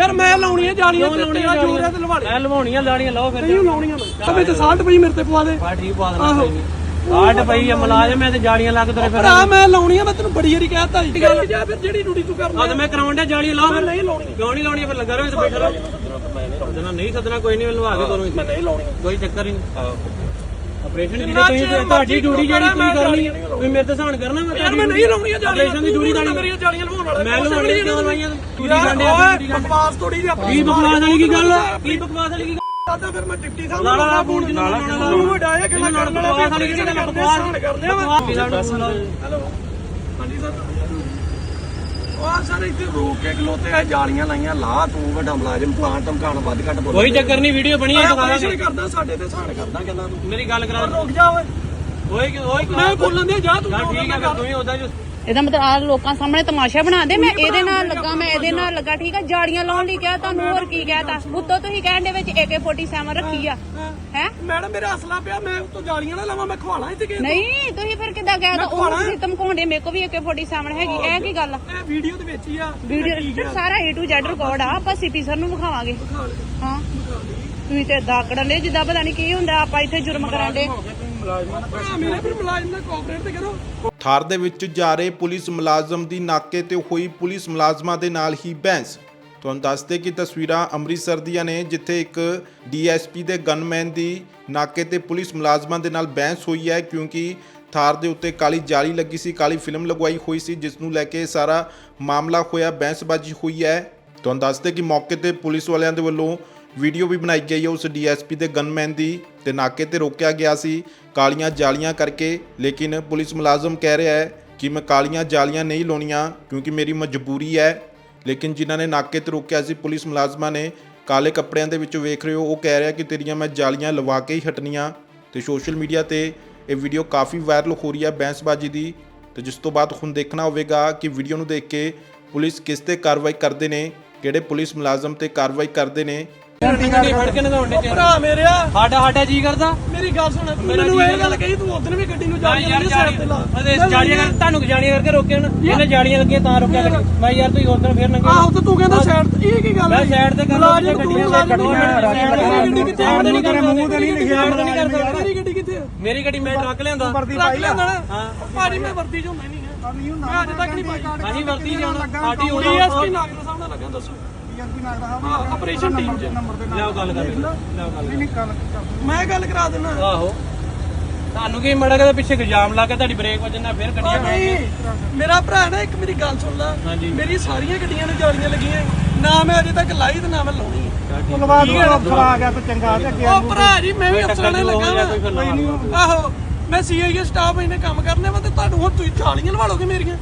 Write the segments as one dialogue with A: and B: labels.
A: ਯਾਰ ਮੈਂ ਲਾਉਣੀਆਂ ਜਾਲੀਆਂ ਤੇ ਤੇਰਾ ਜੋਰ ਹੈ ਤੇ ਲਵਾ ਲੈ
B: ਮੈਂ ਲਵਾਉਣੀਆਂ ਲਾਣੀਆਂ ਲਾਓ ਫਿਰ।
A: ਨਹੀਂ ਲਾਉਣੀਆਂ ਮੈਂ ਸਭੇ ਤੇ 60 ਪਈ ਮੇਰੇ ਤੇ ਪਵਾ ਦੇ।
B: ਬਾ ਠੀਕ ਪਾ ਦੇਣਾ ਕੋਈ ਨਹੀਂ। ਕਾਟ ਪਈ ਆ ਮਲਾਜਮ ਮੈਂ ਤੇ ਜਾਲੀਆਂ ਲੱਗ ਤੇਰੇ ਫਿਰ
A: ਭਰਾ ਮੈਂ ਲਾਉਣੀਆਂ ਮੈਂ ਤੈਨੂੰ ਬੜੀ ਵਾਰੀ ਕਹਿਤਾ ਜੀ ਗੱਲ ਜਾ ਫਿਰ ਜਿਹੜੀ ਡਿਊਟੀ ਤੂੰ ਕਰਨਾ
B: ਆ। ਮੈਂ ਕਰਾਉਣ ਡਿਆ ਜਾਲੀਆਂ ਲਾਓ ਫਿਰ।
A: ਨਹੀਂ ਲਾਉਣੀ
B: ਕਿਉਂ ਨਹੀਂ ਲਾਉਣੀ ਫਿਰ ਲੱਗਾ ਰਹੋ ਇੱਥੇ ਬੈਠਾ ਰਹੋ। ਨਹੀਂ ਸੱਦਣਾ ਕੋਈ ਨਹੀਂ ਲਵਾ ਕੇ ਤੁਹਾਨੂੰ
A: ਮੈਂ ਨਹੀਂ ਲਾਉਣੀ
B: ਕੋਈ ਚੱਕਰ ਹੀ ਨਹੀਂ। ਆਪਰੇਸ਼ਨ ਦੀ ਤੁਸੀਂ ਤੁਹਾਡੀ ਡਿਊਟੀ ਜਿਹੜੀ ਤੁਸੀਂ ਕਰਨੀ ਹੈ ਤੁਸੀਂ ਮੇਰੇ ਤੇ ਸਹਾਨ ਕਰਨਾ ਮੈਂ
A: ਯਾਰ ਮੈਂ ਨਹੀਂ ਲਾਉਣੀਆਂ ਜਾਲੀਆਂ
B: ਆਪਰੇਸ਼ਨ ਦੀ ਡਿਊਟੀ ਤੁਹਾਡੀ
A: ਮੇਰੀਆਂ ਜਾਲੀਆਂ ਲਵਾਉਣ ਵਾਲਾ।
B: ਮੈਂ ਲਵਾਉਣੀ ਕਿਉਂ ਲਵਾਈਆਂ ਤੁਸੀਂ
A: ਓਏ
B: ਆਪਣੀ
A: ਬਕਵਾਸ ਥੋੜੀ ਜਿਹੀ ਆਪਣੀ
B: ਬਕਵਾਸ ਵਾਲੀ ਕੀ ਗੱਲ ਕੀ ਬਕਵਾਸ ਵਾਲੀ ਕੀ
A: ਆਦਾ ਫਿਰ ਮੈਂ ਡਿਪਟੀ ਸਾਹਿਬ
B: ਲਾਲਾ ਲਾ ਫੋਨ ਜਿਹਨੂੰ ਲਾਉਣਾ ਲਾ
A: ਤੂੰ ਵਡਾਇਆ ਕਿ ਮੈਂ ਕਰਨ ਵਾਲਾ
B: ਬਕਵਾਸ ਵਾਲੀ ਕੀ ਗੱਲ ਬਕਵਾਸ
A: ਕਰਨੇ ਆ? ਹੈਲੋ। ਉਹ ਸਰ ਇੱਥੇ ਰੋਕ ਕੇ ਖਲੋਤੇ ਆ ਜਾਲੀਆਂ ਲਾਈਆਂ ਲਾ ਤੂੰ ਵੱਡਾ ਮੁਲਾਜ਼ਮ ਪਲਾਂਟ ਧਮਕਾਣ ਵੱਧ ਘੱਟ ਬੋਲ
B: ਕੋਈ ਚੱਕਰ ਨਹੀਂ ਵੀਡੀਓ ਬਣੀ ਹੈ ਦਿਖਾ
A: ਆਪਰੇਸ਼ਨ ਕਰਦਾ ਸਾਡੇ ਤੇ ਸਹਾਨ ਕਰਦਾ ਗੱਲਾਂ ਤੂੰ।
B: ਮੇਰੀ ਗੱਲ ਕਰਾ
A: ਰੁਕ ਜਾ ਓਏ।
B: ਓਏ ਓਏ
A: ਮੈਂ ਬੋਲਣ ਦੇ ਜਾ ਤੂੰ
B: ਠੀਕ ਹੈ ਫਿਰ ਤੂੰ ਹੀ ਉਹਦਾ ਜੋ
C: ਇਹਦਾ ਮਤਲਬ ਆ ਲੋਕਾਂ ਸਾਹਮਣੇ ਤਮਾਸ਼ਾ ਬਣਾ ਦੇ ਮੈਂ ਇਹਦੇ ਨਾਲ ਲੱਗਾ ਮੈਂ ਇਹਦੇ ਨਾਲ ਲੱਗਾ ਠੀਕ ਆ? ਜਾੜੀਆਂ ਲਾਉਣ ਲਈ ਕਿਹਾ ਤੁਹਾਨੂੰ ਹੋਰ ਕੀ ਕਹਿਤਾ ਉੱਤੋਂ ਤੁਸੀਂ ਕਹਿਣ ਦੇ ਵਿੱਚ AK47 ਰੱਖੀ ਆ। ਹੈ।
A: ਮੈਡਮ ਮੇਰਾ ਅਸਲਾ ਪਿਆ ਮੈਂ ਉੱਤੋਂ ਜਾਲੀਆਂ ਨਾ ਲਾਵਾਂ ਮੈਂ ਖਵਾਲਾਂ ਇੱਥੇ ਕਿ
C: ਨਹੀਂ ਤੁਸੀਂ ਫਿਰ ਕਿੱਦਾਂ ਕਹਿਤਾ ਉਹ ਤੁਸੀਂ ਧਮਕਾਉਂਦੇ ਮੇਰੇ ਕੋ ਵੀ AK47 ਹੈਗੀ ਇਹ ਕੀ ਗੱਲ ਆ?
A: ਇਹ ਵੀਡੀਓ ਦੇ ਵਿੱਚ ਹੀ ਆ।
C: ਵੀਡੀਓ ਸਾਰਾ A to Z ਰਿਕਾਰਡ ਆ ਆਪਾਂ ਸੀਪੀ ਸਰ ਨੂੰ ਵਿਖਾਵਾਂਗੇ। ਹਾਂ। ਤੁਸੀਂ ਤੇ ਦਾਕੜਨ ਦੇ ਜਿੱਦਾਂ ਪਤਾ ਨਹੀਂ ਕੀ ਹੁੰਦਾ ਆਪਾਂ ਇੱਥੇ ਜੁਰਮ ਕਰਾਂ ਦੇ
A: ਭਰਾ ਮੇਰੇ ਫਿਰ ਮੁਲਾਜ਼ਮ ਨਾਲ ਕੋਆਪਰੇਟ ਤੇ ਕਰੋ
D: ਥਾਰ ਦੇ ਵਿੱਚ ਜਾ ਰਹੇ ਪੁਲਿਸ ਮੁਲਾਜ਼ਮ ਦੀ ਨਾਕੇ ਤੇ ਹੋਈ ਪੁਲਿਸ ਮੁਲਾਜ਼ਮਾਂ ਦੇ ਨਾਲ ਹੀ ਬਹਿਸ। ਤੁਹਾਨੂੰ ਦੱਸਦੇ ਕਿ ਤਸਵੀਰਾਂ ਅੰਮ੍ਰਿਤਸਰ ਦੀਆਂ ਨੇ, ਜਿੱਥੇ ਇੱਕ ਡੀਐਸਪੀ ਦੇ ਗਨਮੈਨ ਦੀ ਨਾਕੇ ਤੇ ਪੁਲਿਸ ਮੁਲਾਜ਼ਮਾਂ ਦੇ ਨਾਲ ਬਹਿਸ ਹੋਈ ਹੈ, ਕਿਉਂਕਿ ਥਾਰ ਦੇ ਉੱਤੇ ਕਾਲੀ ਜਾਲੀ ਲੱਗੀ ਸੀ, ਕਾਲੀ ਫਿਲਮ ਲਗਵਾਈ ਹੋਈ ਸੀ, ਜਿਸ ਨੂੰ ਲੈ ਕੇ ਸਾਰਾ ਮਾਮਲਾ ਹੋਇਆ, ਬਹਿਸਬਾਜ਼ੀ ਹੋਈ ਹੈ। ਤੁਹਾਨੂੰ ਦੱਸਦੇ ਕਿ ਮੌਕੇ ਤੇ ਪੁਲਿਸ ਵਾਲਿਆਂ ਦੇ ਵੱਲੋਂ ਵੀਡੀਓ ਵੀ ਬਣਾਈ ਗਈ ਹੈ, ਉਸ ਡੀਐਸਪੀ ਦੇ ਗਨਮੈਨ ਦੀ ਤੇ ਨਾਕੇ ਤੇ ਰੋਕਿਆ ਗਿਆ ਸੀ। ਕਾਲੀਆਂ ਜਾਲੀਆਂ ਕਰਕੇ, ਲੇਕਿਨ ਪੁਲਿਸ ਮੁਲਾਜ਼ਮ ਕਹਿ ਰਿਹਾ ਹੈ ਕਿ ਮੈਂ ਕਾਲੀਆਂ ਜਾਲੀਆਂ ਨਹੀਂ ਲਾਉਣੀਆਂ, ਕਿਉਂਕਿ ਮੇਰੀ ਮਜਬੂਰੀ ਹੈ। ਲੇਕਿਨ ਜਿਨ੍ਹਾਂ ਨੇ ਨਾਕੇ ਤੇ ਰੋਕਿਆ ਸੀ, ਪੁਲਿਸ ਮੁਲਾਜ਼ਮਾਂ ਨੇ ਕਾਲੇ ਕੱਪੜਿਆਂ ਦੇ ਵਿੱਚ ਵੇਖ ਰਹੇ ਹੋ, ਉਹ ਕਹਿ ਰਿਹਾ ਕਿ ਤੇਰੀਆਂ ਮੈਂ ਜਾਲੀਆਂ ਲਵਾ ਕੇ ਹੀ ਹਟਣੀਆਂ। ਤੇ ਸੋਸ਼ਲ ਮੀਡੀਆ ਤੇ ਇਹ ਵੀਡੀਓ ਕਾਫੀ ਵਾਇਰਲ ਹੋ ਰਹੀ ਹੈ ਬੈਂਸਬਾਜੀ ਦੀ। ਤੇ ਜਿਸ ਤੋਂ ਬਾਅਦ ਹੁਣ ਦੇਖਣਾ ਹੋਵੇਗਾ ਕਿ ਵੀਡੀਓ ਨੂੰ ਦੇਖ ਕੇ ਪੁਲਿਸ ਕਿਸ ਤੇ ਕਾਰਵਾਈ ਕਰਦੇ ਨੇ, ਕਿਹੜੇ ਪੁਲਿਸ ਮੁਲਾਜ਼ਮ ਤੇ ਕਾਰਵਾਈ ਕਰਦੇ ਨੇ
B: ਕੇ
A: ਭਰਾ ਮੇਰਿਆ।
B: ਸਾਡਾ ਸਾਡਾ ਜੀ ਕਰਦਾ।
A: ਮੇਰੀ ਗੱਲ ਸੁਣ ਤੂੰ ਮੈਨੂੰ ਇਹ ਗੱਲ ਕਹੀ ਤੂੰ ਉਦੋਂ ਵੀ ਗੱਡੀ ਨੂੰ
B: ਯਾਰ
A: ਲਾਈਆਂ ਸਾਈਡ ਤੇ ਲਾ।
B: ਅਦੇ ਜਾਲੀਆਂ ਕਰ ਤੁਹਾਨੂੰ ਜਾਲੀਆਂ ਕਰਕੇ ਰੋਕਿਆ ਨਾ। ਇਹਨੇ ਜਾਲੀਆਂ ਲੱਗੀਆਂ ਤਾਂ ਰੋਕਿਆ ਗੱਡੀ ਮੈਂ ਯਾਰ ਤੁਸੀਂ ਉਧਰ ਫੇਰ ਨੰਗੇ
A: ਆਹੋ ਤੇ ਤੂੰ ਕਹਿੰਦਾ ਸਾਈਡ ਤੇ ਇਹ ਕੀ ਗੱਲ
B: ਮੈਂ ਸਾਈਡ ਤੇ ਕਰ
A: ਤੂੰ
B: ਗੱਡੀਆਂ ਗੱਡੀ
A: ਕਿੱਥੇ
B: ਤੇ ਨਹੀਂ ਕਰ
A: ਮੂੰਹ ਤੇ ਨਹੀਂ ਲਿਖਿਆ
B: ਨਹੀਂ ਕਰ ਸਕਦਾ
A: ਮੇਰੀ ਗੱਡੀ ਕਿੱਥੇ
B: ਮੇਰੀ ਗੱਡੀ ਮੈਂ ਟਰੱਕ ਲਿਆਂਦਾ
A: ਲੈਂਦਾ ਨਾ ਹਾਂ। ਭਾਜੀ ਮੈਂ ਵਰਦੀ ਚ ਹੁੰਦਾ ਨਹੀਂ ਹੈ ਮੈਂ ਅੱਜ ਤੱਕ ਨਹੀਂ ਪਾਈ।
B: ਅਸੀਂ ਵਰਤੀ ਜਾਣਾ ਸਾਡੀ ਹੋਣੀ
A: ਡੀਐਸਪੀ ਨਾਗਰ ਸਾਹਿਬ ਨਾਲ ਲੱਗਾ ਦੱਸੋ ਹਾਂ ਆਪਰੇਸ਼ਨ ਟੀਮ ਚ।
B: ਲਿਆਓ ਗੱਲ ਕਰ ਲਿਆਓ ਗੱਲ
A: ਮੈਂ ਗੱਲ ਕਰਾ ਦਿੰਦਾ।
B: ਆਹੋ। ਤੁਹਾਨੂੰ ਕੀ ਮੜਾ ਕੇ ਪਿੱਛੇ ਇਲਜ਼ਾਮ ਲਾ ਕੇ ਤੁਹਾਡੀ ਬ੍ਰੇਕ ਵੱਜਣ ਨਾਲ ਫੇਰ
A: ਉਹ
B: ਗੱਡੀਆਂ
A: ਨਹੀਂ ਮੇਰਾ ਭਰਾ ਨਾ ਇੱਕ ਮੇਰੀ ਗੱਲ ਸੁਣ ਲੈ।
B: ਹਾਂਜੀ।
A: ਮੇਰੀ ਸਾਰੀਆਂ ਗੱਡੀਆਂ ਨੂੰ ਜਾਲੀਆਂ ਲੱਗੀਆਂ। ਨਾ ਮੈਂ ਅਜੇ ਤੱਕ ਲਾਈ ਤੇ ਨਾ ਮੈਂ ਲਾਉਣੀ। ਹੈ
E: ਧੰਨਵਾਦ ਅਫਸਰ ਆ ਗਿਆ ਤੇ ਚੰਗਾ ਤੇ ਅੱਗੇ
A: ਉਹ ਭਰਾ ਜੀ ਮੈਂ ਵੀ ਅਫਸਰਾਂ ਨੇ ਲੱਗਾ
B: ਕੋਈ ਫਿਰ ਲਾ
A: ਵਾਂ ਆਹੋ ਮੈਂ ਸੀਆਈਏ ਸਟਾਫ ਇਹਨੇ ਕੰਮ ਕਰਨੇ ਵਾ ਤੇ ਤੁਹਾਨੂੰ ਹੁਣ ਤੁਸੀਂ ਜਾਲੀਆਂ ਲਵਾ ਲੋਗੇ ਮੇਰੀਆਂ।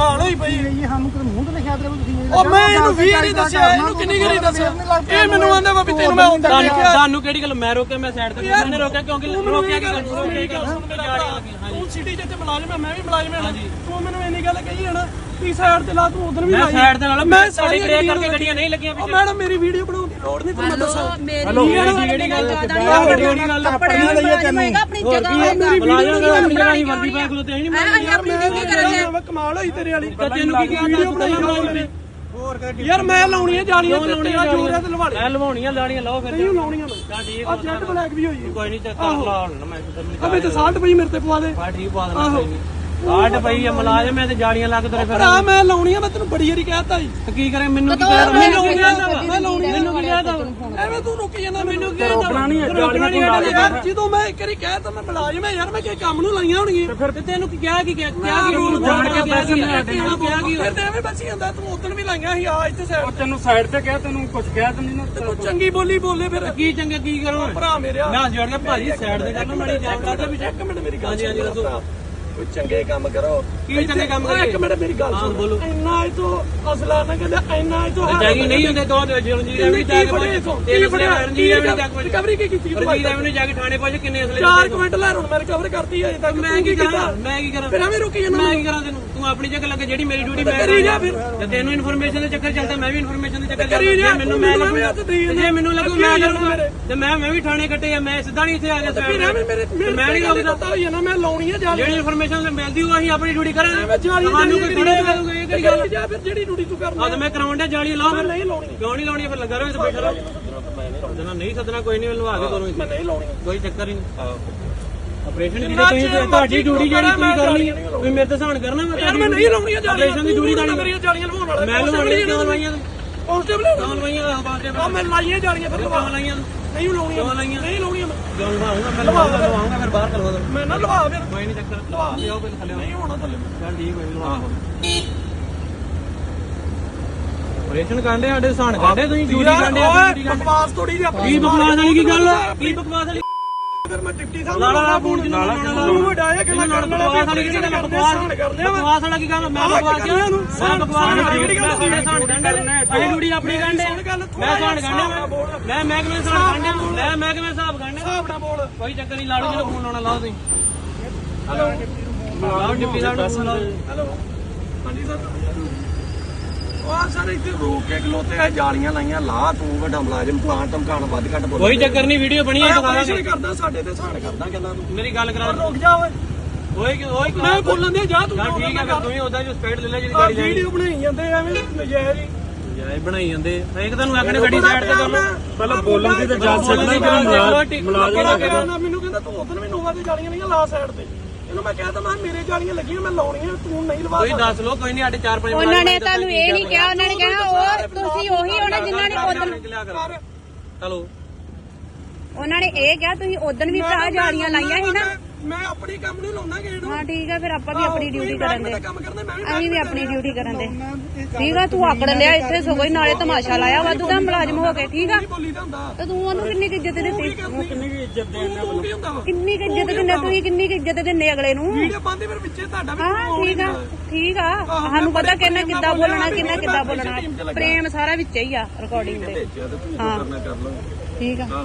A: ਕਮਾਲ ਹੋਈ ਪਈ।
E: ਇਹ ਸਾਨੂੰ ਕਿਤੇ ਮੂੰਹ ਤੇ ਲਿਖਿਆ ਤੇ ਤੁਸੀਂ
A: ਉਹ ਮੈਂ ਇਹਨੂੰ ਵੀ ਨਹੀਂ ਦੱਸਿਆ ਇਹਨੂੰ ਕਿੰਨੀ ਗਰੀ ਦੱਸਿਆ? ਇਹ ਮੈਨੂੰ ਆਂਦਾ ਵਾ ਵੀ ਤੈਨੂੰ ਮੈਂ ਹੁੰਦਾ ਦੇਖਿਆ।
B: ਤੁਹਾਨੂੰ ਕਿਹੜੀ ਗੱਲ ਮੈਂ ਰੋਕਿਆ ਮੈਂ ਸਾਈਡ ਤੇ ਮੈंने ਰੋਕਿਆ ਕਿਉਂਕਿ ਰੋਕਿਆ ਕਿ ਜਾਲੀਆਂ ਲੱਗੀਆਂ
A: ਤੂੰ ਸਿਟੀ ਜਿੱਤੇ ਮੁਲਾਜ਼ਮ ਹੈ ਮੈਂ ਵੀ ਮੁਲਾਜ਼ਮ ਹਾਂ ਤੂੰ ਮੈਨੂੰ ਇੰਨੀ ਗੱਲ ਕਹੀ ਹੈ ਨਾ ਤੀ ਸਾਈਡ ਤੇ ਲਾ ਤੂੰ ਉਧਰ ਵੀ
B: ਮੈਂ
A: ਲਾਈ।
B: ਸਾਈਡ ਦੇ ਨਾਲ
A: ਮੈਂ
B: ਸਾਡੀ ਬ੍ਰੇਕ ਕਰਕੇ ਗੱਡੀਆਂ ਨਹੀਂ ਲੱਗੀਆਂ
A: ਉਹ ਮੈਡਮ ਮੇਰੀ ਵੀਡੀਓ ਬਣਾਉਣ ਦੀ ਲੋੜ ਨਹੀਂ ਤੁਹਾਨੂੰ ਮੈਂ ਦੱਸਾਂ।
C: ਮੇਰੀ
B: ਕਿਹੜੀ ਗੱਲ ਕਿਹੜੀ ਗੱਲ
C: ਕੱਪੜਿਆਂ ਲਈਏ ਤੈਨੂੰ ਆਪਣੀ ਜਗ੍ਹਾ ਹੋਏਗਾ
B: ਬੁਲਾਇਆ ਗਿਆ ਆਪਣੀ ਜਗ੍ਹਾ ਹੀ ਵਰਦੀ ਪਾ ਖਲੋਤੇ ਅਸੀਂ ਨਹੀਂ
C: ਅਸੀਂ ਆਪਣੀ ਡਿਊਟੀ ਕਰਾਂਗੇ
A: ਮੈਂ ਕਮਾਲ ਹੋਈ ਤੇਰੇ ਵਾਲੀ।
B: ਤੈਨੂੰ ਕੀ ਕਿਹਾ
A: ਵੀਡੀਓ ਬਣਾਈ ਯਾਰ ਮੈਂ ਲਾਉਣੀਆਂ ਜਾਲੀਆਂ ਤੇ ਤੇਰਾ ਜੋਰ ਹੈ ਤੇ ਲਵਾ ਲੈ
B: ਮੈਂ ਲਵਾਉਣੀਆਂ ਲਾਣੀਆਂ ਲਾਓ ਫਿਰ।
A: ਨਹੀਂ ਲਾਉਣੀਆਂ ਮੈਂ।
B: ਤਾਂ ਠੀਕ
A: ਆ ਜੈਟ ਬਲੈਕ ਵੀ ਹੋਈ।
B: ਕੋਈ ਨਹੀਂ ਚੱਕਰ ਲਾ ਹੁਣ ਮੈਂ ਕਿਧਰ
A: ਅਬੇ ਤੇ 60 ਪਈ ਮੇਰੇ ਤੇ ਪਵਾ ਦੇ।
B: ਬਾ ਠੀਕ ਪਾ ਦੇਣਾ ਕੋਈ ਨਹੀਂ। ਕਾਟ ਪਈ ਆ ਮਲਾਜਮ ਐ ਤੇ ਜਾਲੀਆਂ ਲੱਗ ਤੇਰੇ ਫਿਰ
A: ਭਰਾ ਮੈਂ ਲਾਉਣੀਆਂ ਮੈਂ ਤੈਨੂੰ ਬੜੀ ਵਾਰੀ ਕਹਿਤਾ ਜੀ।
B: ਤੇ ਕੀ ਕਰੇ ਮੈਨੂੰ ਕੀ
C: ਪਤਾ
B: ਕਹਿ
C: ਮੈਂ
B: ਮੈਨੂੰ ਕੀ
C: ਲਾਉਣੀਆਂ
B: ਕਹਿਦਾ
A: ਮੈਂ ਲਾਉਣੀਆਂ
B: ਮੈਨੂੰ ਕੀ ਕਹਿਦਾ
A: ਐਵੇਂ ਤੂੰ ਰੁਕ ਜਾਂਦਾ ਮੈਨੂੰ ਕੀ
B: ਰੋਕਣਾ ਨਹੀਂ ਹੈ,
A: ਰੋਕਣਾ ਨਹੀਂ
B: ਜਾਲੀਆਂ
A: ਹੈ ਯਾਰ ਜਦੋਂ ਮੈਂ ਇੱਕ ਵਾਰੀ ਕਹਿਤਾ ਮੈਂ ਮੁਲਾਜ਼ਮ ਹੈ ਯਾਰ ਮੈਂ ਕਿ ਕੰਮ ਨੂੰ ਲਾਈਆਂ ਹੋਣਗੀਆਂ।
B: ਫਿਰ ਤੇ ਤੈਨੂੰ ਕੀ ਕਿਹਾ ਕੀ ਕਿਹਾ? ਕਿਹਾ ਕੀ ਰੂਲ ਜਾਣ ਕੇ ਪੈਸੇ ਨਹੀਂ ਹਟੇ ਕਿਹਾ ਕੀ
A: ਫਿਰ ਤੇ ਐਵੇਂ ਬਚੀ ਜਾਂਦਾ ਤੂੰ ਉਦੋਂ ਵੀ ਲਾਈਆਂ ਸੀ ਆ ਇੱਥੇ ਸਾਈਡ
E: ਤੈਨੂੰ ਸਾਈਡ ਤੇ ਕਿਹਾ ਤੈਨੂੰ ਕੁਝ ਕਿਹਾ ਤੈਨੂੰ ਨਾ।
A: ਤੇ ਤੂੰ ਚੰਗੀ ਬੋਲੀ ਬੋਲੇ ਫਿਰ।
B: ਕੀ ਚੰਗਾ ਕੀ ਕਰੋ
A: ਭਰਾ ਮੇਰਿਆ।
B: ਮੈਂ ਜੋੜ ਕੇ ਭਾਜੀ ਸਾਈਡ ਤੇ ਕਰਨਾ ਮਾੜੀ ਜਾਣ ਕਰਦਾ ਵੀ
A: ਇੱਕ ਮਿੰਟ ਮੇਰੀ ਗੱਲ
B: ਹਾਂਜੀ ਹਾਂਜੀ ਦੱਸੋ।
A: ਕੋਈ ਚੰਗੇ ਕੰਮ ਕਰੋ।
B: ਕੀ ਚੰਗੇ ਕੰਮ
A: ਓਏ, ਇੱਕ
B: ਕਰੀਏ?
A: ਮਿੰਟ ਮੇਰੀ ਗੱਲ
B: ਹਾਂ,
A: ਸੁਣ।
B: ਬੋਲੋ।
A: ਇੰਨਾ ਇਹ ਤੋਂ ਅਸਲਾ ਨਾ ਕਹਿੰਦਾ ਇੰਨਾ ਇਹ ਤੋਂ
B: ਜਾਗੀ ਨਹੀਂ ਹੁੰਦੇ ਦੋ ਜਲਨ ਜੀ ਰੈਵਨਿਊ
A: ਕੀ
B: ਟੈਗ
A: ਫੜਿਆ
B: ਰਣਜੀਤ ਰੈਵਨਿਊ ਟੈਗ ਪਹੁੰਚ
A: ਰਿਕਵਰੀ ਕੀ ਕੀਤੀ
B: ਰਣਜੀਤ ਰੈਵਨਿਊ ਜਾ ਕੇ ਥਾਣੇ ਪਹੁੰਚ ਕਿੰਨੇ ਅਸਲੇ
A: ਚਾਰ ਕੁਇੰਟਲ ਲੈ ਹੁਣ ਮੈਂ ਰਿਕਵਰ ਕਰਤੀ ਹੈ ਅਜੇ ਤੱਕ।
B: ਮੈਂ
A: ਤੂੰ
B: ਕੀ
A: ਕੀਤਾ
B: ਕਰਾਂ? ਮੈਂ ਕੀ ਕਰਾਂ?
A: ਫਿਰ ਐਵੇਂ ਰੁਕੀ ਜਾਂਦਾ
B: ਮੈਂ ਕੀ ਕਰਾਂ ਤੈਨੂੰ? ਤੂੰ ਆਪਣੀ ਜਗ੍ਹਾ ਲੱਗੇ ਜਿਹੜੀ ਮੇਰੀ ਡਿਊਟੀ ਮੈਂ
A: ਕਰੀ ਜਾ ਫਿਰ।
B: ਤੇ ਤੈਨੂੰ ਇਨਫੋਰਮੇਸ਼ਨ ਦੇ ਚੱਕਰ ਚੱਲਦਾ ਮੈਂ ਵੀ ਇਨਫੋਰਮੇਸ਼ਨ ਦੇ ਚੱਕਰ
A: ਕਰੀ
B: ਚੱਲਦਾ।
A: ਜਾ,
B: ਜੇ ਮੈਨੂੰ ਮੈਂ
A: ਮੈਨੂੰ
B: ਲੱਗੂ
A: ਹੱਥ ਦੇਈ
B: ਤੇ ਜੇ ਮੈਨੂੰ ਲੱਗੂ
A: ਅੱਗੇ
B: ਮੈਂ ਲੱਗੂ
A: ਮੇਰੇ।
B: ਤੇ ਮੈਂ ਮੈਂ ਵੀ ਥਾਣੇ ਕੱਟੇ ਆ ਮੈਂ ਸਿੱਧਾ ਨਹੀਂ ਇੱਥੇ ਆ ਗਿਆ
A: ਫਿਰ ਐਵੇਂ ਮੇਰੇ
B: ਮੈਂ ਨਹੀਂ ਲੱਗਦਾ।
A: ਪਤਾ ਹੋਈ ਨਾ ਮੈਂ ਲਾਉਣੀ ਆ ਜਾਲੀ
B: ਜਿਹੜੀ ਇਨਫੋਰਮੇਸ਼ਨ ਮਿਲਦੀ ਉਹ ਅਸੀਂ ਆਪਣੀ ਡਿਊਟੀ ਕਰਾਂਗੇ।
A: ਮੈਂ ਜਾਲੀ
B: ਤੁਹਾਨੂੰ ਕੋਈ ਥੋੜਾ ਕਰੂਗਾ ਇਹ ਕਿਹੜੀ ਗੱਲ।
A: ਜਾ ਫਿਰ ਜਿਹੜੀ ਡਿਊਟੀ ਤੂੰ ਕਰਨਾ
B: ਆ ਤੇ ਮੈਂ ਕਰਾਉਣ ਡਿਆ ਜਾਲੀ ਲਾਓ ਫਿਰ
A: ਨਹੀਂ ਲਾਉਣੀ।
B: ਕਿਉਂ ਨਹੀਂ ਲਾਉਣੀ? ਫਿਰ ਲੱਗਾ ਰਹੋ ਇੱਥੇ ਬੈਠਾ ਰਹੋ ਸੱਦਣਾ ਨਹੀਂ ਸੱਦਣਾ ਕੋਈ ਨਹੀਂ ਲਵਾ ਕੇ ਕਰੋ
A: ਮੈਂ ਨਹੀਂ ਲਾਉਣੀ।
B: ਕੋਈ ਚੱਕਰ ਹੀ ਨਹੀਂ। ਆਪਰੇਸ਼ਨ ਦੀ
A: ਜਿੰਨਾ
B: ਤੁਸੀਂ ਤੁਹਾਡੀ ਡਿਊਟੀ ਜਿਹੜੀ ਤੁਸੀਂ ਕਰਨੀ
A: ਨਹੀਂ
B: ਤੁਸੀਂ ਮੇਰੇ ਤੇ ਸਹਾਨ ਕਰਨਾ ਮੈਂ
A: ਯਾਰ ਮੈਂ ਨਹੀਂ ਲਾਉਣੀਆਂ ਜਾਲੀਆਂ।
B: ਆਪਰੇਸ਼ਨ ਦੀ ਡਿਊਟੀ
A: ਤੁਹਾਡੀ ਮੇਰੀਆਂ ਜਾਲੀਆਂ ਲਵਾਉਣ ਵਾਲਾ।
B: ਮੈਂ ਲਵਾਉਣੀ ਕਿਉਂ ਲਵਾਈਆਂ?
A: ਕਾਂਸਟੇਬਲ
B: ਲਵਾਈਆਂ? ਕਾਂਸਟੇਬਲ
A: ਆ ਮੈਂ ਲਾਈਆਂ ਜਾਲੀਆਂ ਫਿਰ ਲਵਾ।
B: ਲਾਈਆਂ?
A: ਨਹੀਂ ਲਾਉਣੀਆਂ।
B: ਕਿਉਂ ਲਾਈਆਂ?
A: ਨਹੀਂ ਲਾਉਣੀਆਂ। ਮੈਂ
B: ਕਿਉਂ ਲਵਾਉਂਗਾ ਮੈਂ ਲਵਾਉਂਗਾ ਲਵਾਉਂਗਾ ਫਿਰ ਬਾਹਰ ਕਰਵਾ ਦੋ
A: ਮੈਂ ਨਾ ਲਵਾ ਫਿਰ।
B: ਕੋਈ ਨਹੀਂ ਚੱਕਰ
A: ਲਵਾ
B: ਲਿਆਓ ਪਹਿਲੇ ਥੱਲੇ
A: ਨਹੀਂ ਹੋਣਾ ਥੱਲੇ।
B: ਚੱਲ ਠੀਕ ਹੋਈ ਲਵਾ ਆਪਰੇਸ਼ਨ ਕਾਂਡੇ ਸਾਡੇ ਸਹਾਨ ਕਾਂਡੇ ਤੁਸੀਂ ਡਿਊਟੀ ਕਾਂਡੇ
A: ਓਏ ਬਕਵਾਸ ਥੋੜੀ ਜਿਹੀ ਆਪਣੀ
B: ਕੀ ਬਕਵਾਸ ਵਾਲੀ ਕੀ ਗੱਲ ਕੀ ਬਕਵਾਸ ਵਾਲੀ
A: ਫਿਰ ਮੈਂ ਡਿਪਟੀ ਸਾਹਿਬ
B: ਲਾਲਾ ਲਾ ਫੋਨ ਜਿੰਨਾ ਲਾਲਾ
A: ਤੂੰ ਵੱਡਾ ਹੈ ਕਿ ਮੈਂ ਕਰਨ ਵਾਲਾ
B: ਬਕਵਾਸ ਵਾਲੀ ਕੀ ਗੱਲ ਆ? ਬਕਵਾਸ? ਬਕਵਾਸ ਵਾਲਾ ਕੀ ਗੱਲ? ਮੈਂ ਬਕਵਾਸ ਕਿਹਾ? ਇਹਨੂੰ ਮੈਂ ਬਕਵਾਸ ਵਾਲੀ ਕਿਹੜੀ ਗੱਲ ਮੈਂ ਸਾਨ ਗੰਢੇ ਅਸੀਂ ਡਿਊਟੀ ਆਪਣੀ ਗੰਢੇ ਮੈਂ ਸਾਨ ਗੰਢੇ ਮੈਂ ਮੈਂ ਕਿਵੇਂ ਸਾਨ ਗੰਢੇ ਮੈਂ ਮੈਂ ਕਿਵੇਂ ਹਿਸਾਬ ਗੰਢੇ
A: ਹਿਸਾਬ ਨਾਲ ਬੋਲ।
B: ਕੋਈ ਚੱਕਰ ਨਹੀਂ ਲਾੜੂ ਜਿਹੜਾ ਫੋਨ ਲਾਉਣਾ ਲਾਓ ਤੁਸੀਂ। ਹੈਲੋ। ਡਿਪਟੀ ਸਾਹਿਬ ਨੂੰ ਫੋਨ ਲਾਓ।
A: ਹੈਲੋ। ਹਾਂਜੀ ਸਰ। ਉਹ ਸਰ ਇੱਥੇ ਰੋਕ ਕੇ ਖਲੋਤੇ ਆ ਜਾਲੀਆਂ ਲਾਈਆਂ ਲਾ ਤੂੰ ਵੱਡਾ ਮੁਲਾਜ਼ਮ ਪਲਾਂਟ ਧਮਕਾਣ ਵੱਧ ਘੱਟ ਬੋਲ
B: ਕੋਈ ਚੱਕਰ ਨਹੀਂ ਵੀਡੀਓ ਬਣੀ ਹੈ ਦਿਖਾਵਾਂਗੇ
A: ਆਪਰੇਸ਼ਨ ਕਰਦਾ ਸਾਡੇ ਤੇ ਸਾਨ ਕਰਦਾ ਕਹਿੰਦਾ ਤੂੰ।
B: ਮੇਰੀ ਗੱਲ ਕਰਾ
A: ਰੁਕ ਜਾ ਓਏ।
B: ਓਏ ਕਿ ਓਏ
A: ਮੈਂ ਬੋਲਣ ਦੇ ਜਾ ਤੂੰ
B: ਠੀਕ ਹੈ ਫਿਰ ਤੂੰ ਹੀ ਉਹਦਾ ਜੋ ਸਪੀਡ ਲੈ ਲੈ ਜਿਹੜੀ
A: ਆ
B: ਗਾੜੀ ਜਾਣੀ
A: ਵੀਡੀਓ ਬਣਾਈ ਜਾਂਦੇ ਐਵੇਂ ਨਜਾਇਜ਼ ਹੀ।
B: ਜਾਏ ਬਣਾਈ ਜਾਂਦੇ ਇੱਕ ਤੁਹਾਨੂੰ ਆਖਣੇ ਗੱਡੀ ਸਾਈਡ ਤੇ ਕਰ ਲਓ
A: ਪਹਿਲਾਂ ਬੋਲਣ ਦੀ ਤਾਂ
B: ਜਾ ਸਕਦੀ ਮੁਲਾਜ਼ਮ-
A: ਮੁਲਾਜ਼ਮ ਮੈਨੂੰ ਕਹਿੰਦਾ ਤੂੰ ਉਦੋਂ ਵੀ ਨੋਵਾ ਦੀ ਜਾਲੀਆਂ ਨਹੀਂ ਲਾ ਸਾਈਡ ਤੇ। ਇਹਨੂੰ ਮੈਂ ਕਹਿ ਤਾ ਮੈਂ ਮੇਰੇ ਜਾਲੀਆਂ ਲੱਗੀਆਂ ਮੈਂ ਲਾਉਣੀਆਂ ਤੂੰ ਨਹੀਂ ਲਵਾ
B: ਕੋਈ ਦੱਸ ਲੋ ਕੋਈ ਨਹੀਂ ਸਾਡੇ 4-5
C: ਉਹਨਾਂ ਨੇ ਤੁਹਾਨੂੰ ਇਹ ਨਹੀਂ ਕਿਹਾ ਉਹਨਾਂ ਨੇ ਕਿਹਾ ਉਹ ਤੁਸੀਂ ਉਹੀ ਹੋਣਾ ਜਿਨ੍ਹਾਂ ਨੇ ਉਦੋਂ
B: ਚਲੋ
C: ਉਹਨਾਂ ਨੇ ਇਹ ਕਿਹਾ ਤੁਸੀਂ ਉਦੋਂ ਵੀ ਭਰਾ ਜਾਲੀਆਂ ਲਾਈਆਂ ਸੀ ਨਾ
A: ਮੈਂ ਆਪਣੀ ਕੰਮ ਨਹੀਂ ਲਾਉਣਾ ਕਿਸੇ ਨੂੰ।
C: ਹਾਂ ਠੀਕ ਆ ਫਿਰ ਆਪਾਂ ਵੀ ਆਪਣੀ ਡਿਊਟੀ ਕਰਨ ਦੇ।
A: ਕੰਮ ਕਰਨਾ ਮੈਂ ਵੀ
C: ਅਸੀਂ ਵੀ ਆਪਣੀ ਡਿਊਟੀ ਕਰਨ ਦੇ। ਠੀਕ ਆ ਤੂੰ ਆਕੜ ਲਿਆ ਇੱਥੇ ਸਗੋਂ ਹੀ ਨਾਲੇ ਤਮਾਸ਼ਾ ਲਾਇਆ ਵਾਧੂ ਦਾ ਮੁਲਾਜ਼ਮ ਹੋ ਕੇ ਠੀਕ ਆ?
A: ਨਹੀਂ ਬੋਲੀ ਦਾ ਹੁੰਦਾ
C: ਤੇ ਤੂੰ ਉਹਨੂੰ ਕਿੰਨੀ ਕੁ ਇੱਜ਼ਤ ਦਿੱਤੀ?
A: ਕਿੰਨੀ ਵੀ ਇੱਜ਼ਤ ਦੇਣਾ ਤੂੰ ਕੀ ਹੁੰਦਾ
C: ਕਿੰਨੀ ਕੁ ਇੱਜ਼ਤ ਦਿੰਦੇ ਤੁਸੀਂ ਕਿੰਨੀ ਕੁ ਇੱਜ਼ਤ ਦਿੰਦੇ ਅਗਲੇ ਨੂੰ?
A: ਵੀਡੀਓ ਬੰਦੇ ਫਿਰ ਵਿੱਚੇ ਤੁਹਾਡਾ ਵੀ
C: ਹਾਂ ਠੀਕ ਆ ਠੀਕ ਆ। ਸਾਨੂੰ ਪਤਾ ਕਿੰਨਾ ਕਿੱਦਾਂ ਬੋਲਣਾ ਕਿੰਨਾ ਕਿੱਦਾਂ ਬੋਲਣਾ। ਪ੍ਰੇਮ ਸਾਰਾ ਵਿੱਚ ਹੀ ਆ ਰਿਕਾਰਡਿੰਗ ਦੇ ਹਾਂ ਠੀਕ ਆ।